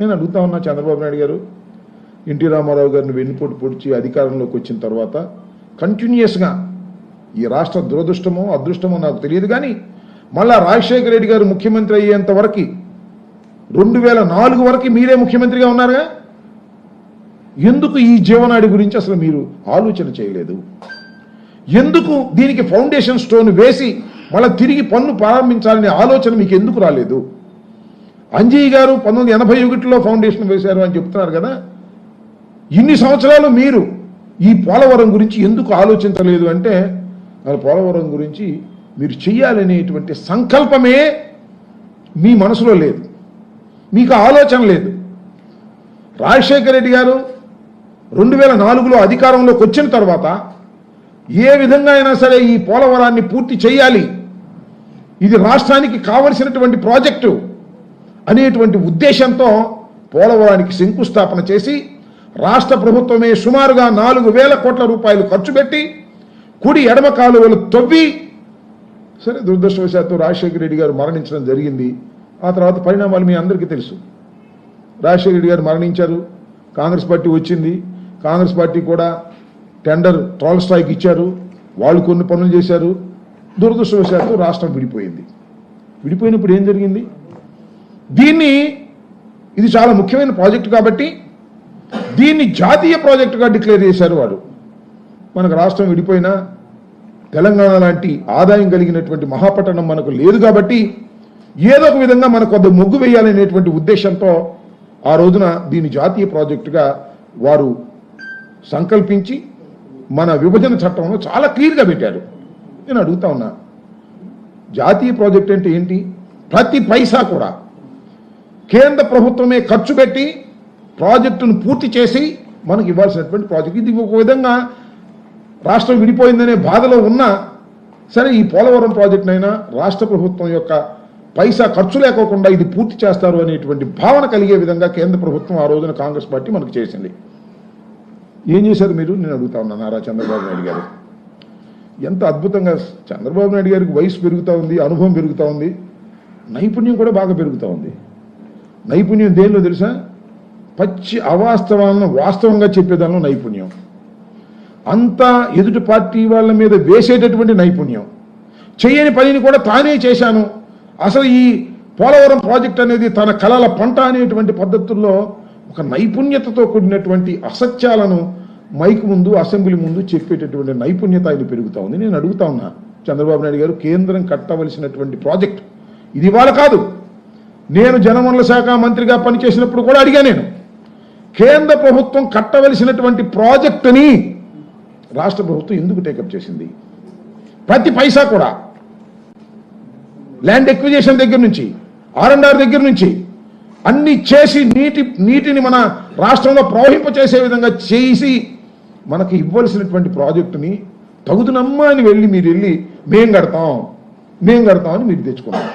నేను అడుగుతా ఉన్నా చంద్రబాబు నాయుడు గారు. ఎన్టీ రామారావు గారిని వెన్నుపోటు పొడిచి అధికారంలోకి వచ్చిన తర్వాత కంటిన్యూస్గా ఈ రాష్ట్ర దురదృష్టమో అదృష్టమో నాకు తెలియదు కానీ మళ్ళా రాజశేఖర రెడ్డి గారు ముఖ్యమంత్రి అయ్యేంత వరకు రెండు వేల నాలుగు వరకు మీరే ముఖ్యమంత్రిగా ఉన్నారుగా? ఎందుకు ఈ జీవనాడి గురించి అసలు మీరు ఆలోచన చేయలేదు? ఎందుకు దీనికి ఫౌండేషన్ స్టోన్ వేసి మళ్ళీ తిరిగి పన్ను ప్రారంభించాలనే ఆలోచన మీకు ఎందుకు రాలేదు? అంజయ్య గారు పంతొమ్మిది ఎనభై ఒకటిలో ఫౌండేషన్ వేశారు అని చెప్తున్నారు కదా. ఇన్ని సంవత్సరాలు మీరు ఈ పోలవరం గురించి ఎందుకు ఆలోచించలేదు అంటే పోలవరం గురించి మీరు చెయ్యాలనేటువంటి సంకల్పమే మీ మనసులో లేదు. మీకు ఆలోచన లేదు. రాజశేఖర రెడ్డి గారు రెండు వేల నాలుగులో అధికారంలోకి వచ్చిన తర్వాత ఏ విధంగా అయినా సరే ఈ పోలవరాన్ని పూర్తి చేయాలి ఇది రాష్ట్రానికి కావలసినటువంటి ప్రాజెక్టు. అనేటువంటి ఉద్దేశంతో పోలవరానికి శంకుస్థాపన చేసి రాష్ట్ర ప్రభుత్వమే సుమారుగా నాలుగు వేల కోట్ల రూపాయలు ఖర్చు పెట్టి కుడి ఎడమ కాలువలు తవ్వి సరే దురదృష్టవశాత్తు రాజశేఖర రెడ్డి గారు మరణించడం జరిగింది. ఆ తర్వాత పరిణామాలు మీ అందరికీ తెలుసు. రాజశేఖర రెడ్డి గారు మరణించారు. కాంగ్రెస్ పార్టీ వచ్చింది. కాంగ్రెస్ పార్టీ కూడా టెండర్ ట్రాల్ స్ట్రైక్ ఇచ్చారు. వాళ్ళు కొన్ని పనులు చేశారు. దురదృష్టవశాత్తు రాష్ట్రం విడిపోయింది. విడిపోయినప్పుడు ఏం జరిగింది? దీన్ని ఇది చాలా ముఖ్యమైన ప్రాజెక్టు కాబట్టి దీన్ని జాతీయ ప్రాజెక్టుగా డిక్లేర్ చేశారు వారు. మనకు రాష్ట్రం విడిపోయినా తెలంగాణ లాంటి ఆదాయం కలిగినటువంటి మహాపట్టణం మనకు లేదు కాబట్టి ఏదో ఒక విధంగా మనకు కొద్ది మొగ్గు వేయాలనేటువంటి ఉద్దేశంతో ఆ రోజున దీన్ని జాతీయ ప్రాజెక్టుగా వారు సంకల్పించి మన విభజన చట్టంలో చాలా క్లియర్గా పెట్టారు. నేను అడుగుతా ఉన్నా జాతీయ ప్రాజెక్ట్ అంటే ఏంటి? ప్రతి పైసా కూడా కేంద్ర ప్రభుత్వమే ఖర్చు పెట్టి ప్రాజెక్టును పూర్తి చేసి మనకి ఇవ్వాల్సినటువంటి ప్రాజెక్ట్. ఇది ఒక విధంగా రాష్ట్రం విడిపోయిందనే బాధలో ఉన్నా సరే ఈ పోలవరం ప్రాజెక్టునైనా రాష్ట్ర ప్రభుత్వం యొక్క పైసా ఖర్చు లేకోకుండా ఇది పూర్తి చేస్తారు అనేటువంటి భావన కలిగే విధంగా కేంద్ర ప్రభుత్వం ఆ రోజున కాంగ్రెస్ పార్టీ మనకు చేసింది. ఏం చేశారు మీరు? నేను అడుగుతా ఉన్నా నారా చంద్రబాబు నాయుడు గారు. ఎంత అద్భుతంగా చంద్రబాబు నాయుడు గారికి వయసు పెరుగుతూ ఉంది అనుభవం పెరుగుతూ ఉంది నైపుణ్యం కూడా బాగా పెరుగుతూ ఉంది. నైపుణ్యం దేనిలో తెలుసా? పచ్చి అవాస్తవాలను వాస్తవంగా చెప్పేదానిలో నైపుణ్యం. అంతా ఎదుటి పార్టీ వాళ్ళ మీద వేసేటటువంటి నైపుణ్యం. చేయని పనిని కూడా తానే చేశాను. అసలు ఈ పోలవరం ప్రాజెక్ట్ అనేది తన కళల పంట అనేటువంటి పద్ధతుల్లో ఒక నైపుణ్యతతో కూడినటువంటి అసత్యాలను మైక్ ముందు అసెంబ్లీ ముందు చెప్పేటటువంటి నైపుణ్యత ఆయన పెరుగుతూ ఉంది. నేను అడుగుతా ఉన్నా చంద్రబాబు నాయుడు గారు కేంద్రం కట్టవలసినటువంటి ప్రాజెక్ట్. ఇది ఇవాళ కాదు. నేను జనవనరుల శాఖ మంత్రిగా పనిచేసినప్పుడు కూడా అడిగా నేను కేంద్ర ప్రభుత్వం కట్టవలసినటువంటి ప్రాజెక్టుని రాష్ట్ర ప్రభుత్వం ఎందుకు టేకప్ చేసింది? ప్రతి పైసా కూడా. ల్యాండ్ ఎక్విజేషన్ దగ్గర నుంచి ఆర్ఎండ్ఆర్ దగ్గర నుంచి అన్ని చేసి నీటి నీటిని మన రాష్ట్రంలో ప్రవహింపచేసే విధంగా చేసి మనకి ఇవ్వాల్సినటువంటి ప్రాజెక్టుని తగుదునమ్మా అని వెళ్ళి మీరు వెళ్ళి మేం కడతాం మేం కడతాం అని మీరు తెచ్చుకున్నారు.